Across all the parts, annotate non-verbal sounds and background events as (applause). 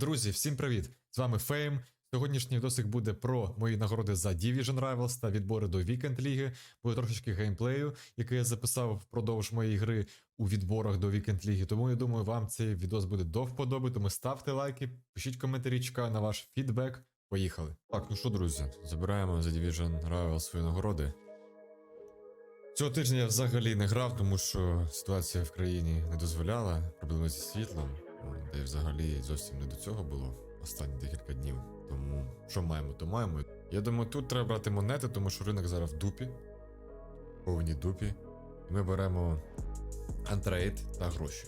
Друзі, всім привіт! З вами Фейм. Сьогоднішній відосик буде про мої нагороди за Division Rivals та відбори до Weekend Ліги. Буде трошечки геймплею, який я записав впродовж моєї гри у відборах до Weekend Ліги. Тому я думаю, вам цей відос буде до вподоби. Тому ставте лайки, пишіть коментарі, чекаю на ваш фідбек. Поїхали. Так, ну що, друзі, забираємо за Division Rivals свої нагороди. Цього тижня я взагалі не грав, тому що ситуація в країні не дозволяла, проблеми зі світлом, де взагалі зовсім не до цього було останні декілька днів. Тому що маємо, то маємо. Я думаю, тут треба брати монети, тому що ринок зараз в дупі, повній дупі. І ми беремо антрейд та гроші.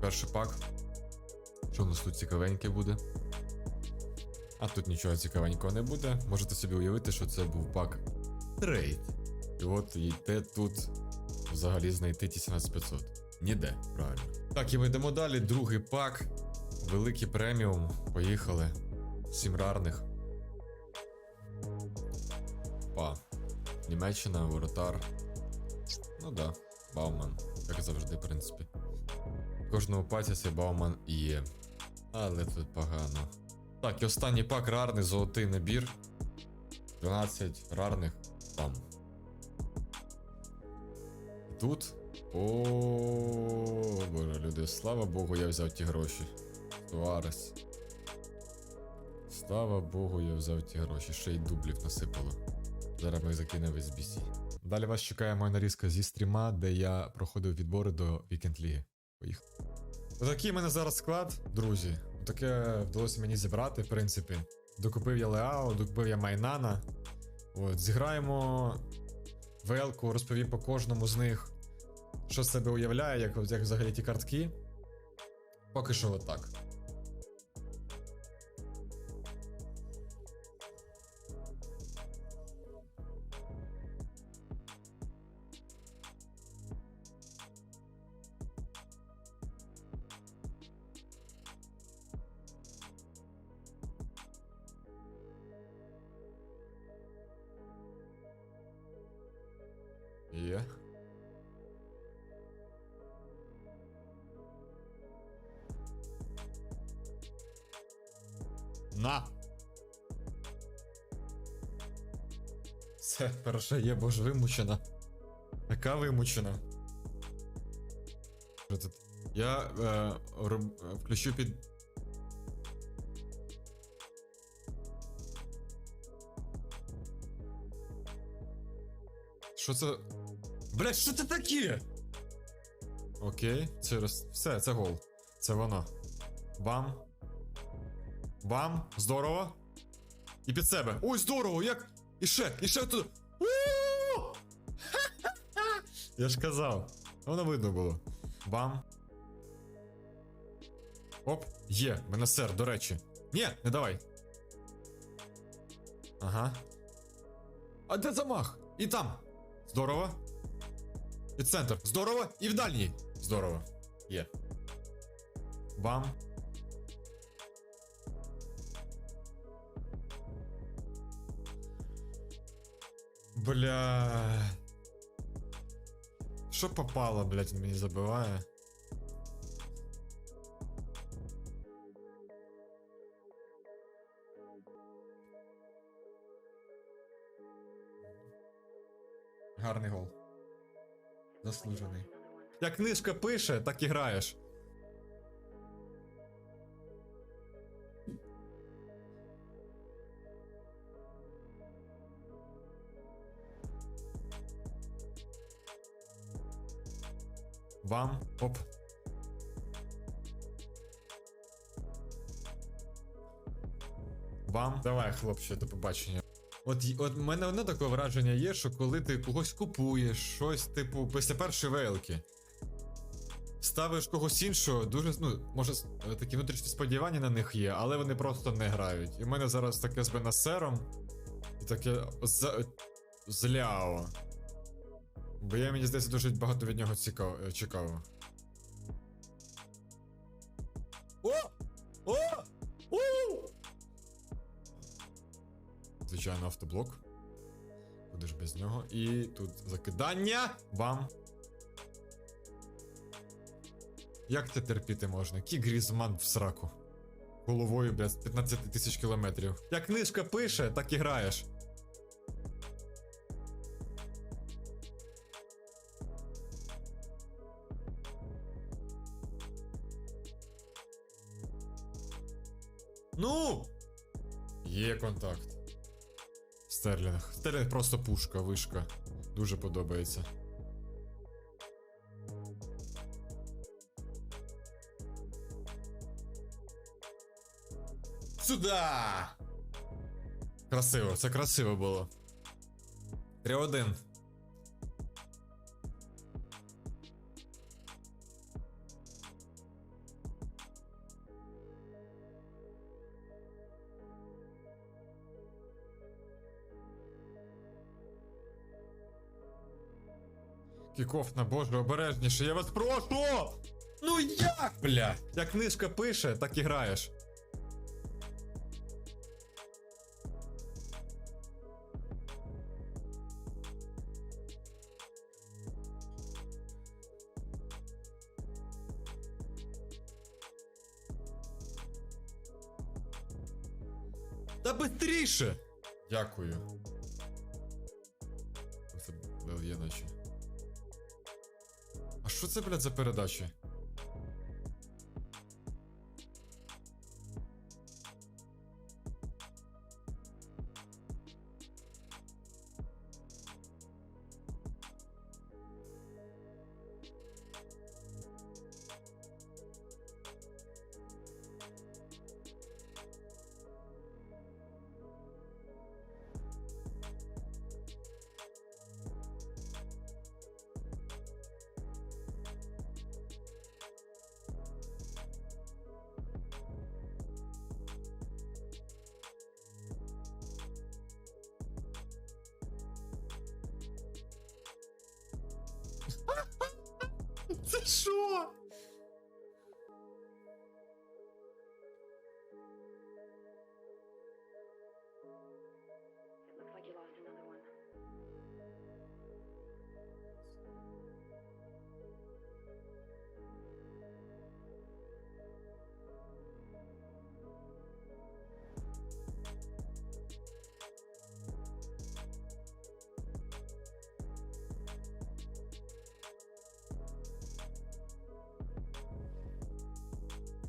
Перший пак. Що у нас тут цікавеньке буде? А тут нічого цікавенького не буде. Можете собі уявити, що це був пак трейд. І от і де тут взагалі знайти ті 17500? Ніде, правильно. Так, і ми йдемо далі. Другий пак. Великий преміум. Поїхали. Сім рарних. Па. Німеччина, воротар. Ну да, Бауман. Як завжди, в принципі. В кожному паці цей Бауман і є. Але тут погано. Так, і останній пак рарний, золотий набір. 12 рарних. Там. Тут. О, боже, люди, слава Богу, я взяв ті гроші. Туарес. Слава Богу, я взяв ті гроші. Ще й дублів насипало. Зараз ми закинемо весь BC. Далі вас чекає моя нарізка зі стріма, де я проходив відбори до Вікенд Ліги. Поїхали. Отакий в мене зараз склад, друзі. Таке вдалося мені зібрати, в принципі. Докупив я Леао, докупив я Майнана. От, зіграємо велку, розповім по кожному з них, що з себе уявляє, як, як взагалі ті картки. Поки що отак. Є. На! Це перше є, бо ж вимучена. Така вимучена. Я е, роб, е, включу під. Що це? Блять, що це таке? Окей, через. Все, це гол. Це воно. Бам. Бам. Здорово. І під себе. Ой, здорово! Як? І ще, і ще тут. (laughs) Я ж казав. Воно видно було. Бам. Оп, є, мене сер, до речі. Ні, не давай. Ага. А де замах? І там. Здорово. І центр. Здорово. І в дальній. Здорово. Є. Бам. Бля. Що попало, блядь, він мені забиває. Гарний гол. Заслужений. Як книжка пише, так і граєш. Вам. Оп. Вам. Давай, хлопче, до побачення. От, от мене одне таке враження є, що коли ти когось купуєш, щось, типу, після першої вейлки. Ставиш когось іншого, дуже, ну, може, е, такі внутрішні сподівання на них є, але вони просто не грають. І в мене зараз таке з Бенасером, і таке з... зляо. Бо я мені здається дуже багато від нього цікаво, е, чекав. О! О! У! Звичайно, автоблок. Куди ж без нього? І тут закидання. Бам. Як це терпіти можна? Кі Грізман в сраку. головою, блядь, 15 тисяч кілометрів. Як книжка пише, так і граєш. Ну! Є контакт. Стерлінг. Стерлінг просто пушка, вишка. Дуже подобається. Сюда! Красиво, це красиво було. 3-1. Кікоф на боже, обережніше, я вас прошу! Ну як, бля? Як книжка пише, так і граєш. Та бистріше! Дякую. Це є наче. Що це, блядь, за передачі? Це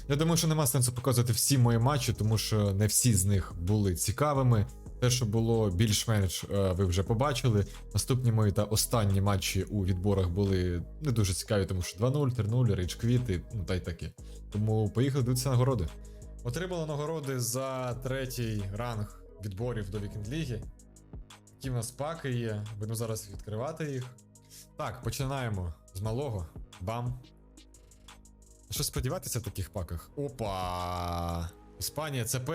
Я думаю, що нема сенсу показувати всі мої матчі, тому що не всі з них були цікавими. Те, що було більш-менш, е, ви вже побачили. Наступні мої та останні матчі у відборах були не дуже цікаві, тому що 2-0, 3-0, рейдж квіти, ну та й таке. Тому поїхали дивитися нагороди. Отримали нагороди за третій ранг відборів до Вікенд Ліги. Які в нас паки є. Будемо зараз відкривати їх. Так, починаємо з малого. Бам. Що сподіватися в таких паках? Опа! Іспанія ЦП.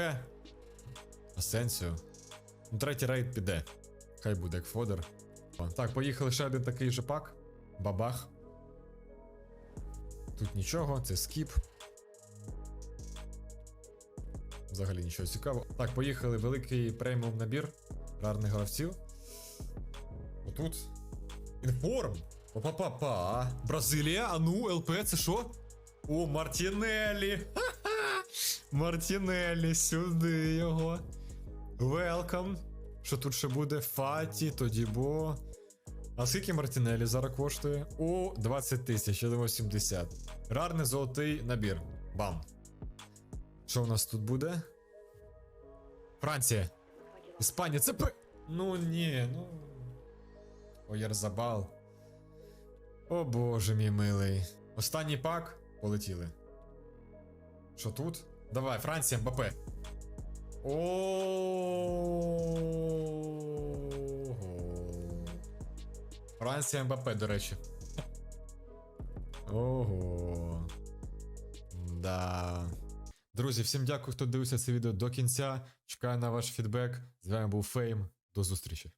Асенсіо. Ну, третій рейд піде. Хай буде як фодер. Так, поїхали ще один такий же пак. Бабах. Тут нічого, це скіп. Взагалі нічого цікавого. Так, поїхали великий преміум набір рарних гравців. Отут. Інформ. Па-па-па. Бразилія, а ну, ЛП, це що? О, Мартінеллі. (laughs) Мартінеллі, сюди його. Велкам. Що тут ще буде? Фаті, тоді бо. А скільки Мартінеллі зараз коштує? О, 20 тисяч, я думаю 70. Рарний золотий набір. Бам. Що у нас тут буде? Франція. Іспанія, це п. Ну ні, ну. Оєрзабал. О боже мій милий. Останній пак. Полетіли. Що тут? Давай, Франція, МБП. Ого. Франція МБП, до речі. Ого. Да. Друзі, всім дякую, хто дивився це відео до кінця. Чекаю на ваш фідбек. З вами був Фейм. До зустрічі.